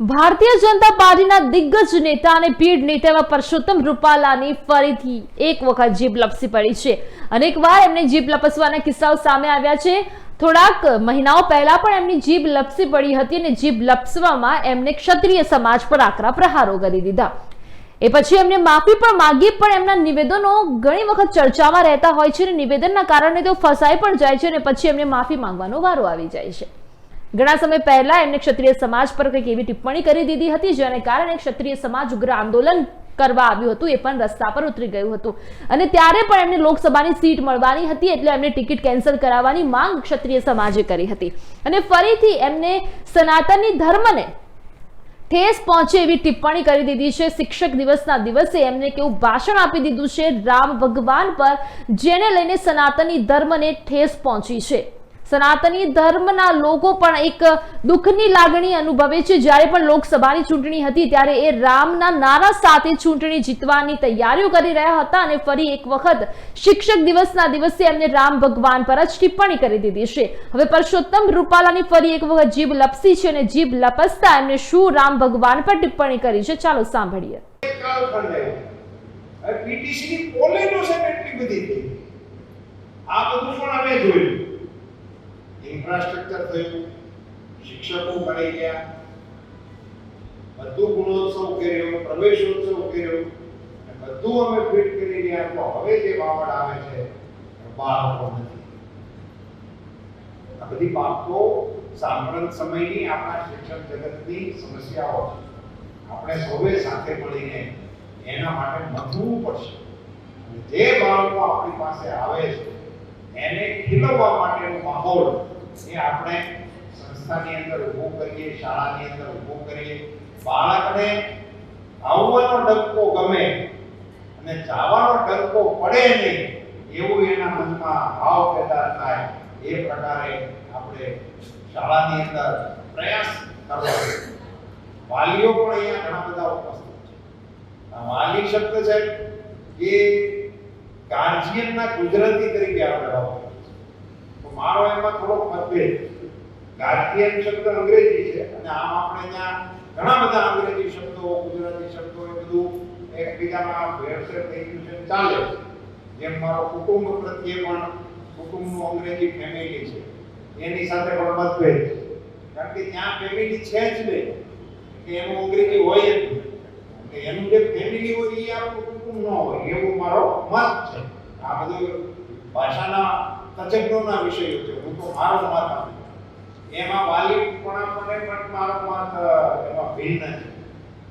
ભારતીય જનતા પાર્ટીના દિગ્ગજ નેતા અને પીઢ નેતા એવા પરસોત્તમ રૂપાલાની ફરીથી એક વખત જીભ લપસી પડી છે. અનેકવાર એમને જીભ લપસવાના કિસ્સાઓ સામે આવ્યા છે. થોડાક મહિનાઓ પહેલા પણ એમની જીભ લપસી પડી હતી અને જીભ લપસવામાં એમને ક્ષત્રિય સમાજ પર આકરા પ્રહારો કરી દીધા. એ પછી એમને માફી પણ માંગી, પણ એમના નિવેદનો ઘણી વખત ચર્ચામાં રહેતા હોય છે અને નિવેદનના કારણે તેઓ ફસાઈ પણ જાય છે અને પછી એમને માફી માંગવાનો વારો આવી જાય છે. ઘણા સમય પહેલા એમને ક્ષત્રિય સમાજ પર કંઈક એવી ટિપ્પણી કરી દીધી હતી, જેને કારણે ક્ષત્રિય સમાજ ઉગ્ર આંદોલન કરવા આવ્યું હતું, એ પણ રસ્તા પર ઉતરી ગયું હતું. અને ત્યારે પણ એમને લોકસભાની સીટ મળવાની હતી, એટલે એમને ટિકિટ કેન્સલ કરાવવાની માંગ ક્ષત્રિય સમાજે કરી હતી. અને ફરીથી એમને સનાતની ધર્મને ઠેસ પહોંચે એવી ટિપ્પણી કરી દીધી છે. શિક્ષક દિવસના દિવસે એમને કેવું ભાષણ આપી દીધું છે. રામ ભગવાન પર જેને લઈને સનાતની ધર્મને ઠેસ પહોંચી છે. સનાતની ધર્મના લોકો પણ એક દુઃખની લાગણી અનુભવે છે. જ્યારે પણ લોકસભાની ચૂંટણી હતી ત્યારે એ રામના નારા સાથે ચૂંટણી જીતવાની તૈયારીઓ કરી રહ્યા હતા અને ફરી એક વખત શિક્ષક દિવસના દિવસે એમને રામ ભગવાન પર જ ટિપ્પણી કરી દીધી છે. હવે પરસોત્તમ રૂપાલાની ફરી એક વખત જીભ લપસી છે અને જીભ લપસતા એમને શું રામ ભગવાન પર ટિપ્પણી કરી છે? ચાલો સાંભળીએ. આ બધું પણ અમે જોયું. ઇન્ફ્રાસ્ટ્રક્ચર થયું, શિક્ષકો મળી ગયા, બધું ગુણોત્સવ કર્યો, પ્રવેશોત્સવ કર્યો, બધું અમે ફિટ કરી રહ્યા તો હવે જે વાવડ આવે છે બાળકો નથી. આ બધી બાબતો સાંપ્રત સમયની આપણા શિક્ષણ જગતની સમસ્યાઓ છે. આપણે સૌએ સાથે મળીને એના માટે મથવું પડશે. જે બાળકો આપણી પાસે આવે છે એને ખીલવવા માટેનો માહોલ એ આપણે સંસ્થાની અંદર ઊભો કરીએ, શાળાની અંદર ઊભો કરીએ, બાળકને આવવાનો ડંકો ગમે અને જવાનો ડંકો પડે નહીં, એવું એના મનમાં ભાવ પેદા થાય, એ પ્રકારે આપણે શાળાની અંદર પ્રયાસ કરવો વાલીઓ પણ અહીંયા ઘણા બધા ઉપસ્થિત છે વાલી શબ્દ છે એ ગાર્જિયનના ગુજરાતી તરીકે આપણે વાપરીએ છીએ. તો મારો એમાં થોડો છે. શબ્દ અંગ્રેજી છે. અને આમ આપણે ત્યાં ઘણા બધા અંગ્રેજી શબ્દો, ગુજરાતી શબ્દો એ બધું એકબીજામાં ભેળસેળ થઈ ગયું છે ચાલે જેમ મારો કુટુંબ પ્રત્યે પણ કુટુંબનું અંગ્રેજી ફેમિલી છે. એની સાથે પણ મતભેદ કારણ કે ત્યાં ફેમિલી છે જ નહીં. કે એનું અંગ્રેજી હોય જ નહીં. એનું જે ફેમિલી હોય એ આપણું કુટુંબ ન હોય, એવું મારો મત છે. આ બધું ભાષાના તજજ્ઞોના વિષયો છે. હું તો મારો મત એમાં વાલી પણ મને પણ મારો મત એમાં ભિન્ન છે.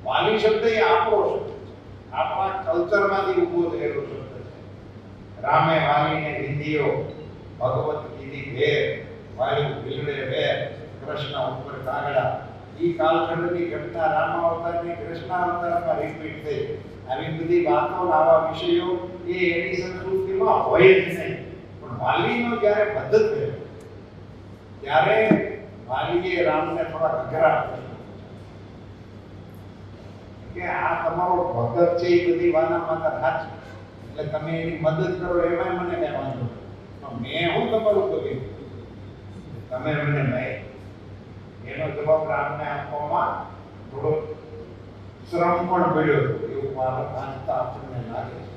વાલી શબ્દ એ આપણો શબ્દ આપણા કલ્ચરમાંથી ઊભો થયેલો શબ્દ છે. રામે વાલીને વિધિયો ભગવત કીધી ભેર વાયુ ભીલડે ભેર, કૃષ્ણ ઉપર કાગડા. ઈ કાલખંડની ઘટના રામ અવતારની કૃષ્ણ અવતારમાં રિપીટ થઈ. આવી બધી વાતો આવા વિષયો એ એની સંસ્કૃતિમાં હોય જ નહીં. વાલીનો જ્યારે બદલ થયો ત્યારે વાલીએ રામને થોડા અઘરા કે આ તમારો ભગત છે એ બધી વાના માતા સાચી એટલે તમે એની મદદ કરો એમાં મને કઈ વાંધો મેં હું તમારું કર્યું તમે મને નહીં. એનો જવાબ રામને આપવામાં થોડો શ્રમ પણ પડ્યો એવું મારા વાંચતા આપણને લાગે છે.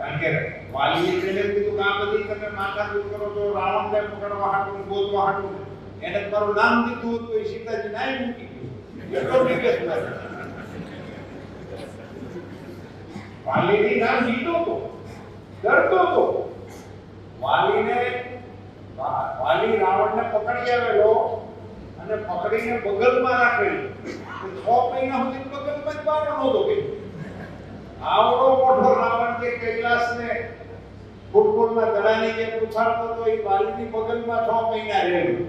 કારણ કે વાલીએ જેને કીધું કે આ બધી તમે માથાકૂટ કરો છો રાવણને પકડવા હાટું ગોતવા હાટું એને તમારું નામ દીધું હતું, એ સીતાજી નાય મૂકી ગયું એટલો નથી વાલીની નામ દીધો તો ડરતો તો વાલીને વાલી રાવણને પકડી આવેલો અને પકડીને બગલમાં રાખેલો. તો છ મહિના સુધી બગલમાં જ બહાર નહોતો ગયો આવડો મોટો રાવણ જે કૈલાસને ફૂટબોલના દડાની કે પૂછાડતો તો એ વાલીની પગલમાં છ મહિના રહેલું.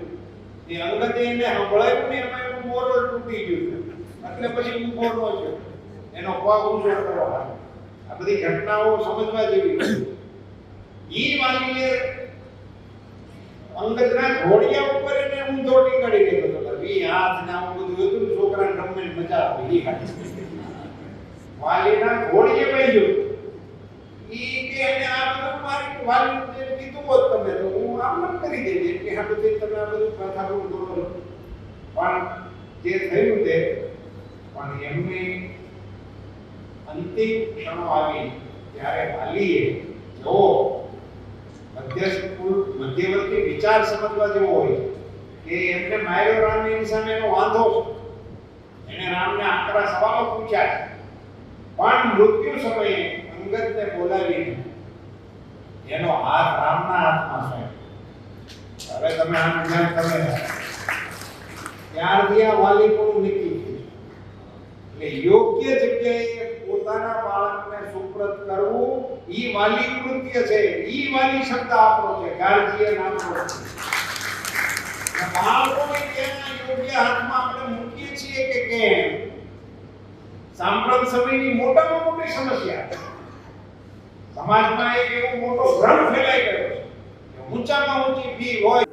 એ અંગતે એને ને એમાં એનું મોરો તૂટી ગયું એટલે પછી હું મોરો છે. એનો પગ ઊંચો કરવા આ બધી ઘટનાઓ સમજવા જેવી. ઈ વાલીએ અંગતના ઘોડિયા ઉપર એને ઊંધો ટીંગાડી દીધો હતો. એ હાથ ને આવું બધું હતું છોકરાને રમવાની મજા આવે વાલીના ઘોડીએ બેસ્યો ઈ કે એને આ વાલી કીધું હોત તમે તો હું આમ ન કરી દેતી એટલે આ બધું તમે આ બધું કથા કરો પણ જે થયું તે, પણ એમને અંતિમ ક્ષણો આવી ત્યારે વાલીએ જો મધ્યસ્થ મધ્યવર્તી વિચાર સમજવા જેવો હોય, કે એમને માર્યો રામ એની સામે એનો વાંધો એને રામને આકરા સવાલો પૂછ્યા. પણ મૃત્યુ સમયે અંગતને બોલાવીને એનો હાથ રામના હાથમાં છે. હવે તમે આનું ધ્યાન તમે ત્યાર દિયા વાલી પણ નીકળી એટલે યોગ્ય જગ્યાએ પોતાના બાળકને સુપ્રત કરવું, ઈ વાલી કૃત્ય છે. ઈ વાલી શબ્દ આપણો છે. ગાર્જિયન આપણો બાળકોને ક્યાં યોગ્ય હાથમાં આપણે મૂકીએ છીએ કે કેમ? સાંપ્રત સમયની મોટામાં મોટી સમસ્યા. સમાજમાં એક એવો મોટો ભ્રમ ફેલાઈ ગયો છે ઊંચામાં ઊંચી ફી હોય.